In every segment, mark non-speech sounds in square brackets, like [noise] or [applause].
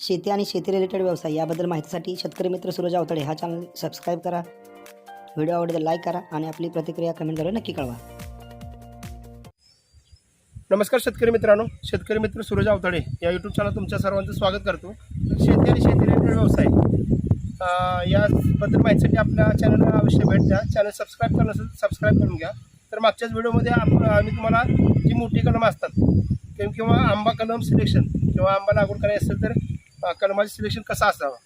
शेती आणि शेती रिलेटेड व्यवसाय याबद्दल माहितीसाठी शेतकरी मित्र सूरज अवतडे हा चॅनल सबस्क्राईब करा. व्हिडिओ आवडला लाईक करा आणि आपली प्रतिक्रिया कमेंटद्वारे नक्की कळवा. नमस्कार शेतकरी मित्रांनो. शेतकरी मित्र सूरज अवतडे या यूट्यूब चॅनल तुमच्या सर्वांचं स्वागत करतो. शेती आणि शेती रिलेटेड व्यवसाय. याबद्दल माहितीसाठी आपल्या चॅनलला अवश्य भेट द्या. चॅनल सबस्क्राईब करणं असेल सबस्क्राईब करून घ्या. तर मागच्याच व्हिडिओमध्ये आप आम्ही तुम्हाला जी मोठी कलम असतात किंवा आंबा कलम सिलेक्शन किंवा आंबा लागवड करायची असेल तर कलमाचे सिलेक्शन कसं असावं?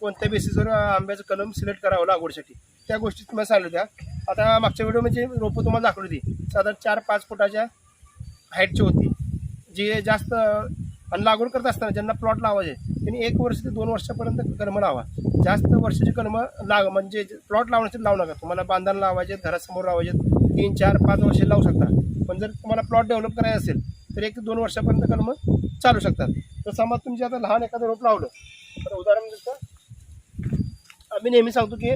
कोणत्या बेसिसवर आंब्याचं कलम सिलेक्ट करावं लागवडीसाठी? त्या गोष्टी तुम्हाला सांगितल्या आता मागच्या व्हिडिओमध्ये रोपं तुम्हाला दाखवली होती साधारण चार पाच फुटाच्या हाईटची होती. जे जास्त आणि लागवड करत असताना ज्यांना प्लॉट लावायचे त्यांनी एक वर्ष ते दोन वर्षापर्यंत कलमं लावा. जास्त वर्षाची कलमं लाव म्हणजे प्लॉट लावण्यासाठी लावू नका. तुम्हाला बांधायला लावायचे घरासमोर लावायचे तीन चार पाच वर्ष लावू शकता. पण जर तुम्हाला प्लॉट डेव्हलप करायचं असेल तर एक ते दोन वर्षापर्यंत कलमं चालू शकतात. तर समज तुमची आता लहान एखादं रोप लावलं तर उदाहरण दिसतं आम्ही नेहमी सांगतो की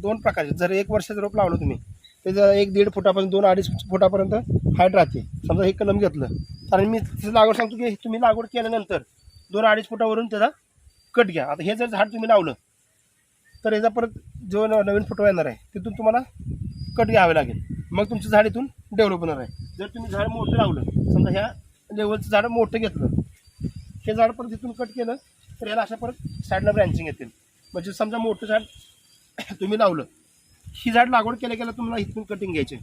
दोन प्रकारचे जर एक वर्षाचं रोप लावलं तुम्ही त्याचं एक दीड फुटापर्यंत दोन अडीच फुटापर्यंत हाईट राहते. समजा हे कलम घेतलं तर मी तिथं लागवड सांगतो की तुम्ही लागवड केल्यानंतर दोन अडीच फुटावरून त्याचा कट घ्या. आता हे जर झाड तुम्ही लावलं तर याचा परत जो नवीन फुटवा येणार आहे तिथून तुम्हाला कट घ्यावे लागेल. मग तुमचं झाड इथून डेव्हलप होणार आहे. जर तुम्ही झाड मोठं लावलं समजा ह्या लेवलचं झाड मोठं घेतलं हे झाड परत तिथून कट केलं तर याला अशा परत साईडला ब्रँचिंग येतील. म्हणजे समजा मोठं झाड [coughs] तुम्ही लावलं ही झाड लागवड केल्या गेलं तुम्हाला इथून कटिंग घ्यायचे.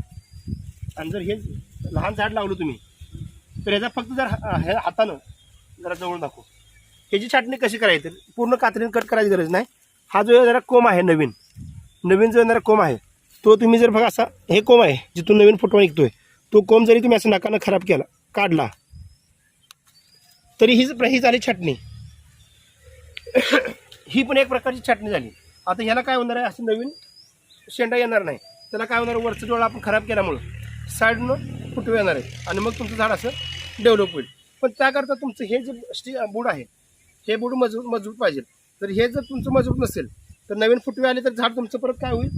आणि जर हे लहान झाड लावलं तुम्ही तर याचा फक्त जर हा- हे हातानं जरा जवळ दाखवू. ह्याची छाटणी कशी करायची? पूर्ण कात्रीने कट करायची गरज नाही. हा जो जरा कोंब आहे नवीन नवीन जो येणारा कोंब आहे तो तुम्ही जर बघा असा हे कोंब आहे जिथून नवीन फुटवा निघतोय तो कोंब जरी तुम्ही असं नाकानं खराब केला काढला. तरी हीच ही झाली छाटणी. ही पण एक प्रकारची छाटणी झाली. आता ह्याला काय होणार आहे? असं नवीन शेंडा येणार नाही. त्याला काय होणार वरचं डोळा आपण खराब केल्यामुळं साईडनं फुटवे येणार आहे. आणि मग तुमचं झाड असं डेव्हलप होईल. पण त्याकरता तुमचं हे जे स्टी बूड आहे हे बूड मजबूत मजबूत पाहिजे. तर हे जर तुमचं मजबूत नसेल तर नवीन फुटवे आले तर झाड तुमचं परत काय होईल?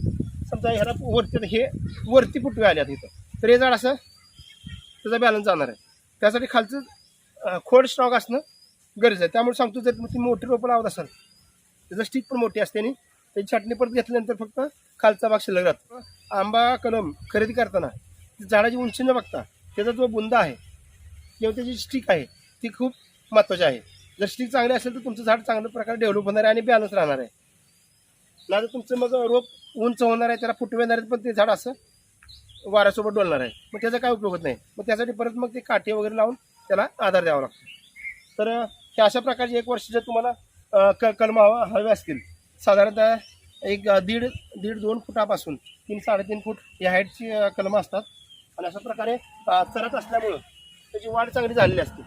समजा ह्याला वरती हे वरती फुटवे आले आता इथं. तर हे झाड असं त्याचा बॅलन्स जाणार आहे. त्यासाठी खालचं खोड स्ट्रॉंग असणं गरज आहे. त्यामुळे सांगतो जर तुम्ही मोठी रोपं लावत असाल त्याचं स्टिक पण मोठी असते आणि त्याची छाटणी परत घेतल्यानंतर फक्त खालचा भाग शिल्लक राहतो. आंबा कलम खरेदी करताना झाडाची उंची न बघता त्याचा जो बुंदा आहे किंवा त्याची स्टिक आहे ती खूप महत्त्वाची आहे. जर स्टिक चांगली असेल तर तुमचं झाड चांगल्या प्रकारे डेव्हलप होणार आहे आणि बॅलन्स राहणार आहे. नाही तर तुमचं मग रोप उंच होणार आहे त्याला फुटवेणार पण ते झाड असं वाऱ्यासोबत डोलणार आहे. मग त्याचा काय उपयोग होत नाही? मग त्यासाठी परत मग ते काठी वगैरे लावून त्याला आधार द्यावा लागतो. तर हे अशा प्रकारचे एक वर्ष जर तुम्हाला क कलम हवा हवे असतील साधारणतः एक दीड दीड दोन फुटापासून तीन साडेतीन फूट या हाईटची कलमं असतात. आणि अशा प्रकारे चरत असल्यामुळं त्याची वाढ चांगली झालेली असते.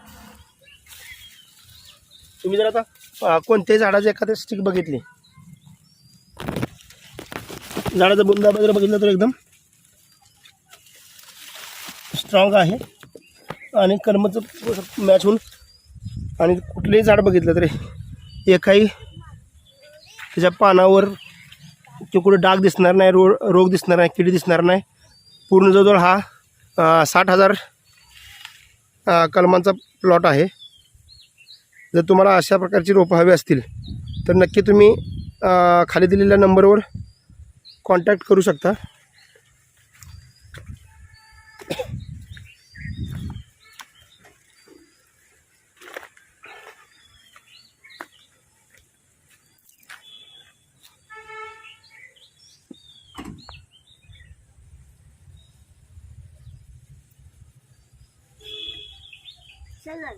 तुम्ही जर आता कोणत्याही झाडाचे एखादी स्टिक बघितली. झाडाचं बुंदा वगैरे बघितलं तर एकदम स्ट्रॉंग आहे. आणि कर्मचं मॅच होऊन आणि कुठलेही झाड बघितलं तरी एकाही त्याच्या पानावर ते कुठे डाग दिसणार नाही रो रोग दिसणार नाही किडी दिसणार नाही. पूर्ण जवळजवळ हा साठ हजार कलमांचा प्लॉट आहे. जर तुम्हाला अशा प्रकारची रोपं हवी असतील तर नक्की तुम्ही खाली दिलेल्या नंबरवर कॉन्टॅक्ट करू शकता. चल ना